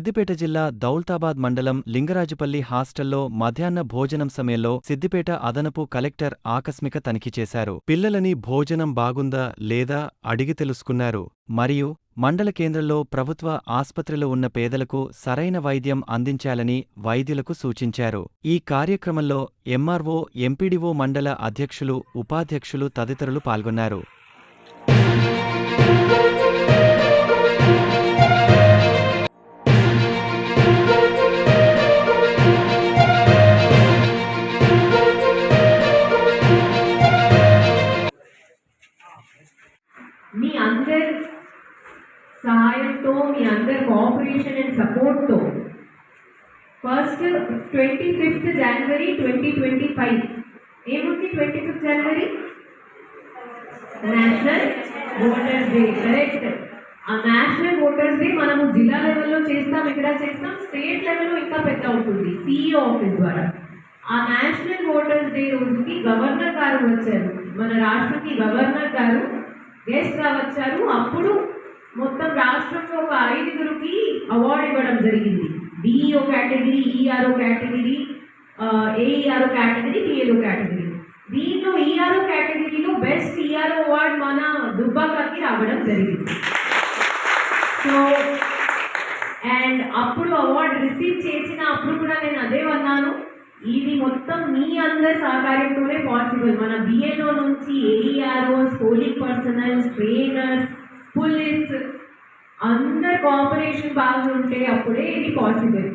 సిద్దిపేట జిల్లా దౌల్తాబాద్ మండలం లింగరాజుపల్లి హాస్టల్లో మధ్యాహ్న భోజనం సమయంలో సిద్దిపేట అదనపు కలెక్టర్ ఆకస్మిక తనిఖీ చేశారు. పిల్లలని భోజనం బాగుందా లేదా అడిగి తెలుసుకున్నారు. మరియు మండల కేంద్రంలో ప్రభుత్వ ఆస్పత్రిలో ఉన్న పేదలకు సరైన వైద్యం అందించాలని వైద్యులకు సూచించారు. ఈ కార్యక్రమంలో ఎంఆర్ఓ ఎంపీడీఓ మండల అధ్యక్షులు ఉపాధ్యక్షులు తదితరులు పాల్గొన్నారు. మీ అందరి సహాయంతో మీ అందరి కోఆపరేషన్ అండ్ సపోర్ట్తో first twenty fifth January twenty twenty five ఏముంది twenty fifth January national voters day correct ఆ నేషనల్ ఓటర్స్ డే మనము జిల్లా లెవెల్లో చేస్తాం ఇక్కడ చేస్తాం? స్టేట్ లెవెల్లో ఇంకా పెద్ద అవుతుంది సిఇఓ ఆఫీస్ ద్వారా. ఆ నేషనల్ ఓటర్స్ డే రోజుకి గవర్నర్ గారు వచ్చారు. మన రాష్ట్రకి గవర్నర్ గారు గెస్ట్ వచ్చారు అప్పుడు మొత్తం రాష్ట్రంలో ఒక ఐదుగురికి అవార్డు ఇవ్వడం జరిగింది. DEO category ERO category AERO category TAO category దీంట్లో ఈఆర్ఓ కేటగిరీలో బెస్ట్ ఈఆర్ఓ అవార్డు మన దుబ్బాకకి రావడం జరిగింది. సో అండ్ అప్పుడు అవార్డు రిసీవ్ చేసిన అప్పుడు కూడా నేను అదే అన్నాను. ఇది మొత్తం మీ అందరి సహకారంతోనే పాసిబుల్ మన బిఎల్ఓ నుంచి AEROs polling personals trainers police అందరు కోఆపరేషన్ బాగుంటే అప్పుడే ఇది పాసిబుల్